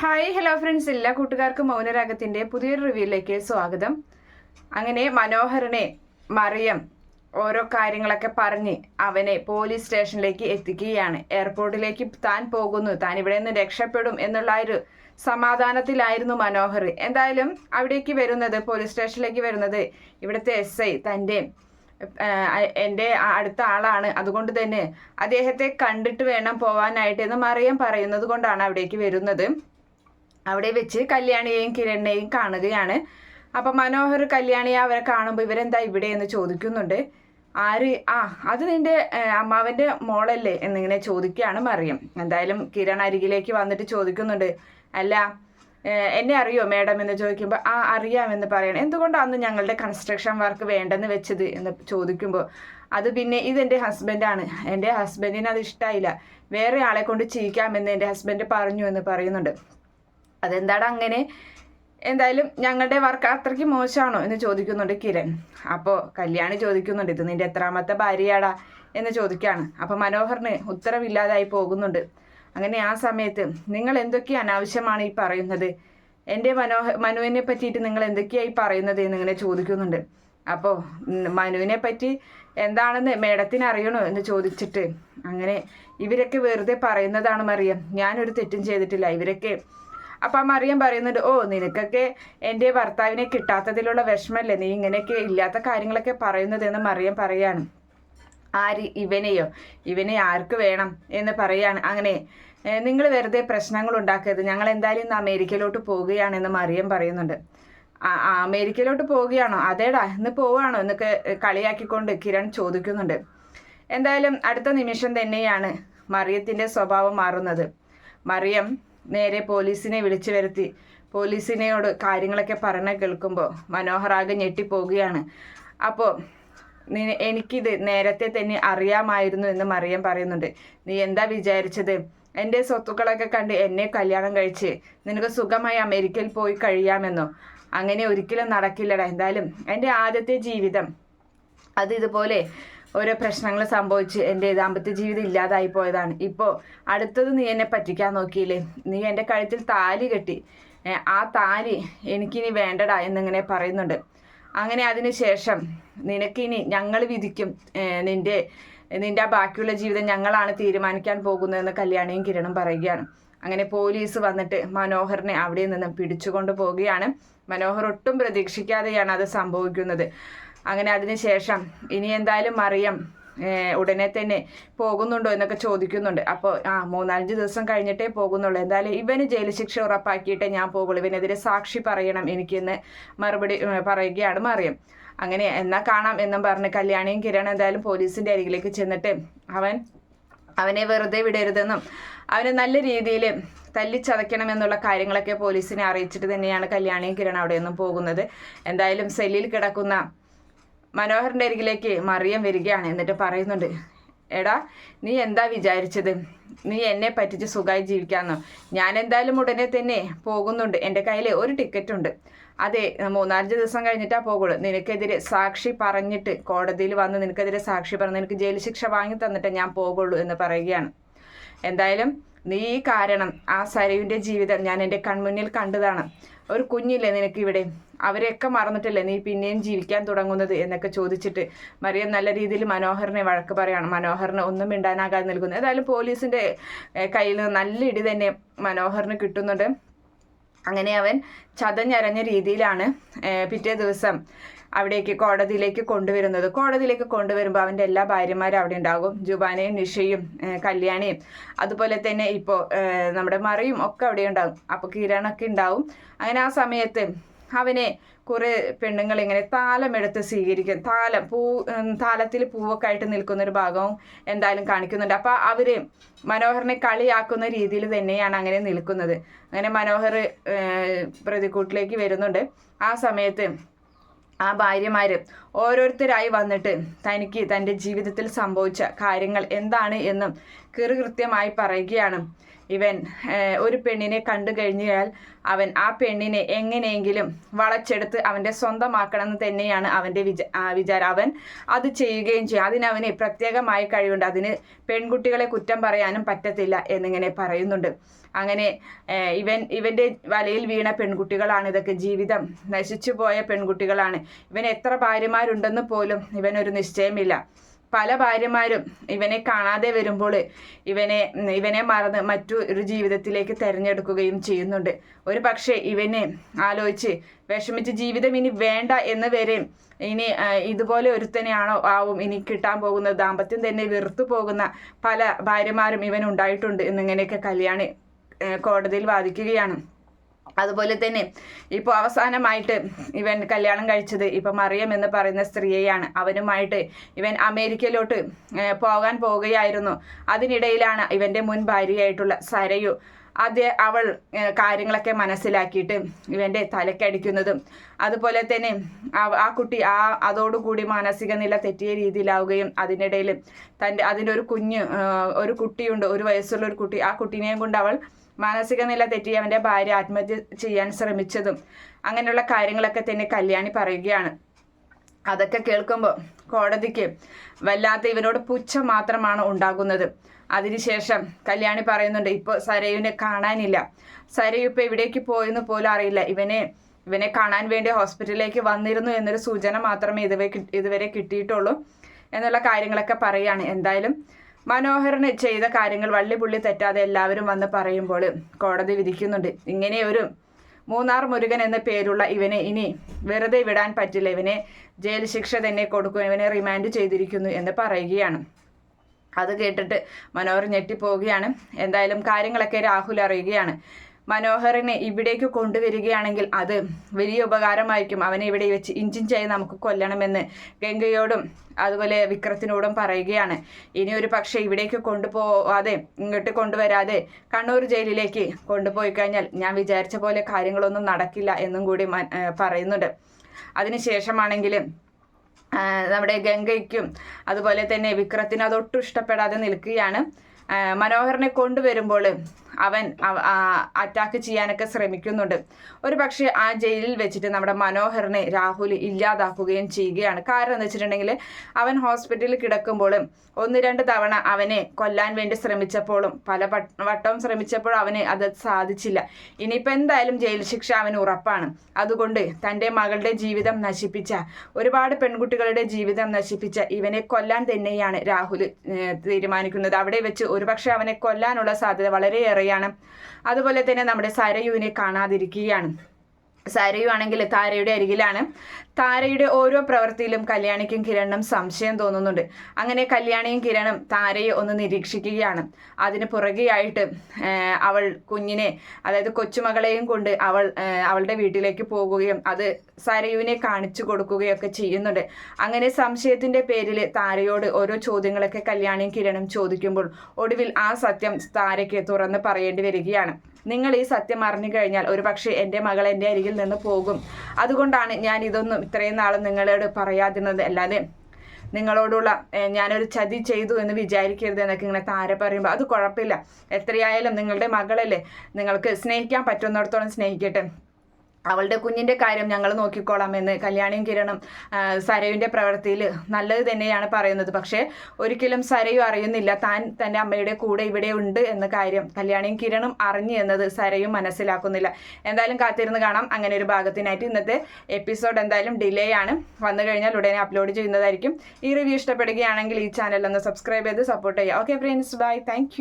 Hi hello friends എല്ലാ കൂട്ടുകാർക്കും മൗനരാഗത്തിന്റെ പുതിയൊരു റിവ്യൂയിലേക്ക് സ്വാഗതം. അങ്ങനെ മനോഹരനെ മറിയം ഓരോ കാര്യങ്ങളൊക്കെ പറഞ്ഞ് അവനെ പോലീസ് സ്റ്റേഷനിലേക്ക് എത്തിക്കുകയാണ്. എയർപോർട്ടിലേക്ക് താൻ പോകുന്നു. താൻ ഇവിടെ നിന്ന് രക്ഷപ്പെടും എന്നുള്ള ഒരു സമാധാനത്തിലായിരുന്നു മനോഹർ. എന്തായാലും അവിടേക്ക് വരുന്നത് പോലീസ് സ്റ്റേഷനിലേക്ക് വരുന്നത് ഇവിടുത്തെ എസ് ഐ തന്റെ എന്റെ അടുത്ത ആളാണ്. അതുകൊണ്ട് തന്നെ അദ്ദേഹത്തെ കണ്ടിട്ട് വേണം പോവാനായിട്ട് എന്ന് മറിയം പറയുന്നത് കൊണ്ടാണ് അവിടേക്ക് വരുന്നത്. അവിടെ വെച്ച് കല്യാണിയെയും കിരണിനെയും കാണുകയാണ്. അപ്പം മനോഹർ കല്യാണിയെ അവരെ കാണുമ്പോൾ ഇവരെന്താ ഇവിടെ എന്ന് ചോദിക്കുന്നുണ്ട്. ആര്? ആ അത് നിന്റെ അമ്മാവന്റെ മോളല്ലേ എന്നിങ്ങനെ ചോദിക്കുകയാണ് മറിയം. എന്തായാലും കിരൺ അരികിലേക്ക് വന്നിട്ട് ചോദിക്കുന്നുണ്ട്. അല്ല എന്നെ അറിയോ മാഡം എന്ന് ചോദിക്കുമ്പോൾ ആ അറിയാമെന്ന് പറയണം. എന്തുകൊണ്ടാണ് അന്ന് ഞങ്ങളുടെ കൺസ്ട്രക്ഷൻ വർക്ക് വേണ്ടെന്ന് വെച്ചത് എന്ന് ചോദിക്കുമ്പോൾ അത് പിന്നെ ഇതെന്റെ ഹസ്ബൻഡാണ് എന്റെ ഹസ്ബൻഡിന് അത് ഇഷ്ടമായില്ല വേറെ ആളെ കൊണ്ട് ചെയ്യിക്കാമെന്ന് എന്റെ ഹസ്ബൻഡ് പറഞ്ഞു എന്ന് പറയുന്നുണ്ട്. അതെന്താടാ അങ്ങനെ? എന്തായാലും ഞങ്ങളുടെ വർക്ക് അത്രയ്ക്ക് മോശമാണോ എന്ന് ചോദിക്കുന്നുണ്ട് കിരൺ. അപ്പോൾ കല്യാണി ചോദിക്കുന്നുണ്ട് ഇത് നിന്റെ എത്രാമത്തെ ഭാര്യയാടാ? എന്ന് ചോദിക്കുകയാണ് അപ്പോൾ മനോഹറിന് ഉത്തരവില്ലാതായി പോകുന്നുണ്ട്. അങ്ങനെ ആ സമയത്ത് നിങ്ങൾ എന്തൊക്കെ അനാവശ്യമാണ് ഈ പറയുന്നത്? എന്റെ മനോഹ മനുവിനെ പറ്റിയിട്ട് നിങ്ങൾ എന്തൊക്കെയായി പറയുന്നത്? എന്നിങ്ങനെ ചോദിക്കുന്നുണ്ട്. അപ്പോൾ മനുവിനെ പറ്റി എന്താണെന്ന് മേഡത്തിന് അറിയണോ? എന്ന് ചോദിച്ചിട്ട് അങ്ങനെ ഇവരൊക്കെ വെറുതെ പറയുന്നതാണ് മറിയം. ഞാനൊരു തെറ്റും ചെയ്തിട്ടില്ല. ഇവരൊക്കെ അപ്പം ആ മറിയം പറയുന്നുണ്ട് ഓ നിനക്കൊക്കെ എന്റെ ഭർത്താവിനെ കിട്ടാത്തതിലുള്ള വിഷമല്ലേ? നീ ഇങ്ങനെയൊക്കെ ഇല്ലാത്ത കാര്യങ്ങളൊക്കെ പറയുന്നത് എന്ന് മറിയം പറയാണ്. ആര്? ഇവനെയോ? ഇവനെ ആർക്ക് വേണം? എന്ന് പറയാണ്. അങ്ങനെ നിങ്ങൾ വെറുതെ പ്രശ്നങ്ങൾ ഉണ്ടാക്കരുത്. ഞങ്ങൾ എന്തായാലും ഇന്ന് അമേരിക്കയിലോട്ട് പോവുകയാണെന്ന് മറിയം പറയുന്നുണ്ട്. അമേരിക്കയിലോട്ട് പോവുകയാണോ അതേടാ ഇന്ന് പോവുകയാണോ എന്നൊക്കെ കളിയാക്കിക്കൊണ്ട് കിരൺ ചോദിക്കുന്നുണ്ട്. എന്തായാലും അടുത്ത നിമിഷം തന്നെയാണ് മറിയത്തിന്റെ സ്വഭാവം മാറുന്നത്. മറിയം നേരെ പോലീസിനെ വിളിച്ചു വരുത്തി. പോലീസിനെയോട് കാര്യങ്ങളൊക്കെ പറഞ്ഞ കേൾക്കുമ്പോൾ മനോഹറാകെ ഞെട്ടിപ്പോവുകയാണ്. അപ്പോൾ നീ എനിക്കിത് നേരത്തെ തന്നെ അറിയാമായിരുന്നു എന്ന് മറിയം പറയുന്നുണ്ട്. നീ എന്താ വിചാരിച്ചത്? എന്റെ സ്വത്തുക്കളൊക്കെ കണ്ട് എന്നെ കല്യാണം കഴിച്ച് നിനക്ക് സുഖമായി അമേരിക്കയിൽ പോയി കഴിയാമെന്നോ? അങ്ങനെ ഒരിക്കലും നടക്കില്ലടാ. എന്തായാലും എന്റെ ആദ്യത്തെ ജീവിതം അത് ഇതുപോലെ ഓരോ പ്രശ്നങ്ങൾ സംഭവിച്ച് എന്റെ ദാമ്പത്യ ജീവിതം ഇല്ലാതായി പോയതാണ്. ഇപ്പോൾ അടുത്തത് നീ എന്നെ പറ്റിക്കാൻ നോക്കിയില്ലേ? നീ എന്റെ കഴുത്തിൽ താലി കെട്ടി. ആ താലി എനിക്കിനി വേണ്ടടാ എന്നിങ്ങനെ പറയുന്നുണ്ട്. അങ്ങനെ അതിനുശേഷം നിനക്കിനി ഞങ്ങൾ വിധിക്കും. നിന്റെ നിന്റെ ആ ബാക്കിയുള്ള ജീവിതം ഞങ്ങളാണ് തീരുമാനിക്കാൻ പോകുന്നതെന്ന് കല്യാണിയും കിരണും പറയുകയാണ്. അങ്ങനെ പോലീസ് വന്നിട്ട് മനോഹറിനെ അവിടെ നിന്ന് പിടിച്ചുകൊണ്ട് പോവുകയാണ്. മനോഹർ ഒട്ടും പ്രതീക്ഷിക്കാതെയാണ് അത് സംഭവിക്കുന്നത്. അങ്ങനെ അതിനുശേഷം ഇനി എന്തായാലും മറിയം ഉടനെ തന്നെ പോകുന്നുണ്ടോ എന്നൊക്കെ ചോദിക്കുന്നുണ്ട്. അപ്പോൾ ആ മൂന്നാലഞ്ച് ദിവസം കഴിഞ്ഞിട്ടേ പോകുന്നുള്ളൂ. എന്തായാലും ഇവന് ജയിൽ ശിക്ഷ ഉറപ്പാക്കിയിട്ടേ ഞാൻ പോകുള്ളൂ. ഇവനെതിരെ സാക്ഷി പറയണം എനിക്കിന്ന് മറുപടി പറയുകയാണ് മറിയം. അങ്ങനെ എന്നാ കാണാം എന്നും പറഞ്ഞ് കല്യാണിയും കിരൺ എന്തായാലും പോലീസിന്റെ അരികിലേക്ക് ചെന്നിട്ട് അവൻ അവനെ വെറുതെ വിടരുതെന്നും അവനെ നല്ല രീതിയിൽ തല്ലിച്ചതയ്ക്കണം എന്നുള്ള കാര്യങ്ങളൊക്കെ പോലീസിനെ അറിയിച്ചിട്ട് തന്നെയാണ് കല്യാണിയും കിരൺ അവിടെ നിന്നും പോകുന്നത്. എന്തായാലും സെല്ലിൽ കിടക്കുന്ന മനോഹറിന്റെ അരികിലേക്ക് മറിയം വരികയാണ്. എന്നിട്ട് പറയുന്നുണ്ട് എടാ നീ എന്താ വിചാരിച്ചത്? നീ എന്നെ പറ്റിച്ച് സുഖമായി ജീവിക്കാമെന്നോ ഞാൻ എന്തായാലും ഉടനെ തന്നെ പോകുന്നുണ്ട്. എന്റെ കയ്യിൽ ഒരു ടിക്കറ്റ് ഉണ്ട്. അതെ മൂന്നാലഞ്ച് ദിവസം കഴിഞ്ഞിട്ടാ പോകുള്ളൂ നിനക്കെതിരെ സാക്ഷി പറഞ്ഞിട്ട് കോടതിയിൽ വന്ന് നിനക്കെതിരെ സാക്ഷി പറഞ്ഞ് നിനക്ക് ജയിൽ ശിക്ഷ വാങ്ങി തന്നിട്ട് ഞാൻ പോകുള്ളൂ എന്ന് പറയുകയാണ്. എന്തായാലും നീ കാരണം ആ സരയുവിന്റെ ജീവിതം ഞാൻ എന്റെ കൺമുന്നിൽ കണ്ടതാണ്. ഒരു കുഞ്ഞില്ലേ നിനക്ക് ഇവിടെ? അവരെയൊക്കെ മറന്നിട്ടല്ലേ നീ പിന്നെയും ജീവിക്കാൻ തുടങ്ങുന്നത് എന്നൊക്കെ ചോദിച്ചിട്ട് മറിയം നല്ല രീതിയിൽ മനോഹറിനെ വഴക്ക് പറയാണ്. മനോഹറിന് ഒന്നും മിണ്ടാനാകാതെ നിൽക്കുന്നു. ഏതായാലും പോലീസിന്റെ കയ്യിൽ നല്ല ഇടി തന്നെ മനോഹറിന് കിട്ടുന്നുണ്ട്. അങ്ങനെ അവൻ ചതഞ്ഞരഞ്ഞ രീതിയിലാണ് പിറ്റേ ദിവസം അവിടേക്ക് കോടതിയിലേക്ക് കൊണ്ടുവരുന്നത്. കോടതിയിലേക്ക് കൊണ്ടുവരുമ്പോൾ അവന്റെ എല്ലാ ഭാര്യമാരും അവിടെ ഉണ്ടാകും. ജുബാനയും നിഷയും കല്യാണിയും. അതുപോലെ തന്നെ ഇപ്പോൾ നമ്മുടെ മറിയും ഒക്കെ അവിടെ ഉണ്ടാകും. അപ്പോൾ കിരണൊക്കെ ഉണ്ടാവും. അങ്ങനെ ആ സമയത്ത് അവനെ കുറേ പെണ്ണുങ്ങൾ ഇങ്ങനെ താലമെടുത്ത് സ്വീകരിക്കും. താലം പൂ താലത്തിൽ പൂവൊക്കെ ആയിട്ട് നിൽക്കുന്ന ഒരു ഭാഗവും എന്തായാലും കാണിക്കുന്നുണ്ട്. അപ്പോൾ അവർ മനോഹറിനെ കളിയാക്കുന്ന രീതിയിൽ തന്നെയാണ് അങ്ങനെ നിൽക്കുന്നത്. അങ്ങനെ മനോഹർ പ്രതിക്കൂട്ടിലേക്ക് വരുന്നുണ്ട്. ആ സമയത്ത് ആ ഭാര്യമാർ ഓരോരുത്തരായി വന്നിട്ട് തനിക്ക് തന്റെ ജീവിതത്തിൽ സംഭവിച്ച കാര്യങ്ങൾ എന്താണ് എന്നും കൃത്യമായി പറയുകയാണ്. ഇവൻ ഒരു പെണ്ണിനെ കണ്ടു കഴിഞ്ഞാൽ അവൻ ആ പെണ്ണിനെ എങ്ങനെയെങ്കിലും വളച്ചെടുത്ത് അവന്റെ സ്വന്തമാക്കണമെന്ന് തന്നെയാണ് അവന്റെ വിച വിചാരം. അവൻ അത് ചെയ്യുകയും ചെയ്യും. അതിനവന് പ്രത്യേകമായ കഴിവുണ്ട്. അതിന് പെൺകുട്ടികളെ കുറ്റം പറയാനും പറ്റത്തില്ല എന്നിങ്ങനെ പറയുന്നുണ്ട്. അങ്ങനെ ഇവൻ ഇവന്റെ വലയിൽ വീണ പെൺകുട്ടികളാണ് ഇതൊക്കെ. ജീവിതം നശിച്ചു പോയ പെൺകുട്ടികളാണ്. ഇവൻ എത്ര ഭാര്യമാരുണ്ടെന്ന് പോലും ഇവനൊരു നിശ്ചയമില്ല. പല ഭാര്യമാരും ഇവനെ കാണാതെ വരുമ്പോൾ ഇവനെ ഇവനെ മറന്ന് മറ്റു ഒരു ജീവിതത്തിലേക്ക് തിരഞ്ഞെടുക്കുകയും ചെയ്യുന്നുണ്ട്. ഒരു പക്ഷേ ഇവനെ ആലോചിച്ച് വിഷമിച്ച് ജീവിതം ഇനി വേണ്ട എന്ന് വരെ ഇനി ഇതുപോലെ ഒരുത്തനെയാണോ ആവും ഇനി കിട്ടാൻ പോകുന്നത്. ദാമ്പത്യം തന്നെ വെറുത്തു പോകുന്ന പല ഭാര്യമാരും ഇവൻ ഉണ്ടായിട്ടുണ്ട് എന്നിങ്ങനെയൊക്കെ കല്യാണി കോടതിയിൽ വാദിക്കുകയാണ്. അതുപോലെ തന്നെ ഇപ്പോൾ അവസാനമായിട്ട് ഇവൻ കല്യാണം കഴിച്ചത് ഇപ്പം മറിയം എന്ന് പറയുന്ന സ്ത്രീയെയാണ്. അവനുമായിട്ട് ഇവൻ അമേരിക്കയിലോട്ട് പോകാൻ പോവുകയായിരുന്നു അതിനിടയിലാണ് ഇവന്റെ മുൻ ഭാര്യയായിട്ടുള്ള സരയു ആദ്യ അവൾ കാര്യങ്ങളൊക്കെ മനസ്സിലാക്കിയിട്ട് ഇവന്റെ തലക്കടിക്കുന്നതും. അതുപോലെ തന്നെ ആ കുട്ടി ആ അതോടുകൂടി മാനസിക നില തെറ്റിയ രീതിയിലാവുകയും അതിനിടയിൽ തന്റെ അതിന്റെ ഒരു കുഞ്ഞ് ഒരു കുട്ടിയുണ്ട് ഒരു വയസ്സുള്ള ഒരു കുട്ടി ആ കുട്ടീനെയും കൊണ്ട് അവൾ മാനസിക നില തെറ്റി അവന്റെ ഭാര്യ ആത്മഹത്യ ചെയ്യാൻ ശ്രമിച്ചതും അങ്ങനെയുള്ള കാര്യങ്ങളൊക്കെ തന്നെ കല്യാണി പറയുകയാണ്. അതൊക്കെ കേൾക്കുമ്പോൾ കോടതിക്ക് വല്ലാത്ത ഇവനോട് പുച്ഛം മാത്രമാണ് ഉണ്ടാകുന്നത്. അതിനുശേഷം കല്യാണി പറയുന്നുണ്ട് ഇപ്പോൾ സരയുവിനെ കാണാനില്ല. സരയു ഇപ്പോൾ എവിടേക്ക് പോയെന്ന് പോലും അറിയില്ല. ഇവനെ ഇവനെ കാണാൻ വേണ്ടി ഹോസ്പിറ്റലിലേക്ക് വന്നിരുന്നു എന്നൊരു സൂചന മാത്രമേ ഇതുവരെ ഇതുവരെ കിട്ടിയിട്ടുള്ളൂ എന്നുള്ള കാര്യങ്ങളൊക്കെ പറയുകയാണ്. എന്തായാലും മനോഹരന് ചെയ്ത കാര്യങ്ങൾ വള്ളിപുള്ളി തെറ്റാതെ എല്ലാവരും വന്ന് പറയുമ്പോൾ കോടതി വിധിക്കുന്നുണ്ട്. ഇങ്ങനെ ഒരു മൂന്നാർ മുരുകൻ എന്ന പേരുള്ള ഇവനെ ഇനി വെറുതെ വിടാൻ പറ്റില്ല. ഇവനെ ജയിൽ ശിക്ഷ തന്നെ കൊടുക്കും. ഇവനെ റിമാൻഡ് ചെയ്തിരിക്കുന്നു എന്ന് പറയുകയാണ്. അത് കേട്ടിട്ട് മനോഹർ ഞെട്ടിപ്പോവുകയാണ്. എന്തായാലും കാര്യങ്ങളൊക്കെ രാഹുൽ അറിയുകയാണ്. മനോഹറിനെ ഇവിടേക്ക് കൊണ്ടുവരികയാണെങ്കിൽ അത് വലിയ ഉപകാരമായിരിക്കും. അവനെ ഇവിടെ വെച്ച് ഇഞ്ചിഞ്ചായി നമുക്ക് കൊല്ലണമെന്ന് ഗംഗയോടും അതുപോലെ വിക്രത്തിനോടും പറയുകയാണ്. ഇനി ഒരു പക്ഷേ ഇവിടേക്ക് കൊണ്ടുപോവാതെ ഇങ്ങോട്ട് കൊണ്ടുവരാതെ കണ്ണൂർ ജയിലിലേക്ക് കൊണ്ടുപോയി കഴിഞ്ഞാൽ ഞാൻ വിചാരിച്ച പോലെ കാര്യങ്ങളൊന്നും നടക്കില്ല എന്നും കൂടി പറയുന്നുണ്ട്. അതിനുശേഷമാണെങ്കിലും നമ്മുടെ ഗംഗയ്ക്കും അതുപോലെ തന്നെ വിക്രത്തിന് അതൊട്ടും ഇഷ്ടപ്പെടാതെ നിൽക്കുകയാണ്. മനോഹറിനെ കൊണ്ടുവരുമ്പോൾ അവൻ അറ്റാക്ക് ചെയ്യാനൊക്കെ ശ്രമിക്കുന്നുണ്ട്. ഒരു പക്ഷേ ആ ജയിലിൽ വെച്ചിട്ട് നമ്മുടെ മനോഹറിനെ രാഹുൽ ഇല്ലാതാക്കുകയും ചെയ്യുകയാണ്. കാരണം എന്ന് വെച്ചിട്ടുണ്ടെങ്കിൽ അവൻ ഹോസ്പിറ്റലിൽ കിടക്കുമ്പോൾ ഒന്ന് രണ്ട് തവണ അവനെ കൊല്ലാൻ വേണ്ടി ശ്രമിച്ചപ്പോഴും പല വട്ടം വട്ടവും ശ്രമിച്ചപ്പോഴും അവന് അത് സാധിച്ചില്ല. ഇനിയിപ്പോൾ എന്തായാലും ജയിൽ ശിക്ഷ അവന് ഉറപ്പാണ്. അതുകൊണ്ട് തന്റെ മകളുടെ ജീവിതം നശിപ്പിച്ച ഒരുപാട് പെൺകുട്ടികളുടെ ജീവിതം നശിപ്പിച്ച ഇവനെ കൊല്ലാൻ തന്നെയാണ് രാഹുൽ തീരുമാനിക്കുന്നത്. അവിടെ വെച്ച് ഒരുപക്ഷെ അവനെ കൊല്ലാനുള്ള സാധ്യത വളരെയേറെയാണ് അതുപോലെ തന്നെ നമ്മുടെ സരയുവിനെ കാണാതിരിക്കുകയാണ്. സരയു ആണെങ്കിൽ താരയുടെ അരികിലാണ്. താരയുടെ ഓരോ പ്രവൃത്തിയിലും കല്യാണിക്കും കിരണിനും സംശയം തോന്നുന്നുണ്ട്. അങ്ങനെ കല്യാണിയും കിരണും താരയെ ഒന്ന് നിരീക്ഷിക്കുകയാണ്. അതിന് പുറകെയായിട്ട് അവൾ കുഞ്ഞിനെ അതായത് കൊച്ചുമകളെയും കൊണ്ട് അവൾ അവളുടെ വീട്ടിലേക്ക് പോകുകയും അത് സരയുവിനെ കാണിച്ചു കൊടുക്കുകയൊക്കെ ചെയ്യുന്നുണ്ട്. അങ്ങനെ സംശയത്തിന്റെ പേരിൽ താരയോട് ഓരോ ചോദ്യങ്ങളൊക്കെ കല്യാണിയും കിരണും ചോദിക്കുമ്പോൾ ഒടുവിൽ ആ സത്യം താരയ്ക്ക് തുറന്ന് പറയേണ്ടി വരികയാണ്. നിങ്ങൾ ഈ സത്യം അറിഞ്ഞു കഴിഞ്ഞാൽ ഒരു പക്ഷേ എന്റെ മകൾ എന്റെ അരികിൽ നിന്ന് പോകും. അതുകൊണ്ടാണ് ഞാൻ ഇതൊന്നും ഇത്രയും നാളും നിങ്ങളോട് പറയാതിരുന്നത്. അല്ലാതെ നിങ്ങളോടുള്ള ഞാനൊരു ചതി ചെയ്തു എന്ന് വിചാരിക്കരുത് എന്നൊക്കെ ഇങ്ങനെ താര പറയുമ്പോൾ അത് കുഴപ്പമില്ല. എത്രയായാലും നിങ്ങളുടെ മകളല്ലേ നിങ്ങൾക്ക് സ്നേഹിക്കാൻ പറ്റുന്നിടത്തോളം സ്നേഹിക്കട്ടെ. അവളുടെ കുഞ്ഞിന്റെ കാര്യം ഞങ്ങൾ നോക്കിക്കോളാം എന്ന് കല്യാണിയും കിരണും സരയുടെ പ്രവൃത്തിയിൽ നല്ലത് തന്നെയാണ് പറയുന്നത്. പക്ഷേ ഒരിക്കലും സരയു അറിയുന്നില്ല താൻ തന്റെ അമ്മയുടെ കൂടെ ഇവിടെ ഉണ്ട് എന്ന കാര്യം. കല്യാണിയും കിരണും അറിഞ്ഞു എന്നത് സരയും മനസ്സിലാക്കുന്നില്ല. എന്തായാലും കാത്തിരുന്ന് കാണാം. അങ്ങനെ ഒരു ഭാഗത്തിനായിട്ട് ഇന്നത്തെ എപ്പിസോഡ് എന്തായാലും ഡിലേ ആണ്. വന്നു കഴിഞ്ഞാൽ ഉടനെ അപ്ലോഡ് ചെയ്യുന്നതായിരിക്കും. ഈ റിവ്യൂ ഇഷ്ടപ്പെടുകയാണെങ്കിൽ ഈ ചാനൽ ഒന്ന് സബ്സ്ക്രൈബ് ചെയ്ത് സപ്പോർട്ട് ചെയ്യുക. Okay friends bye thank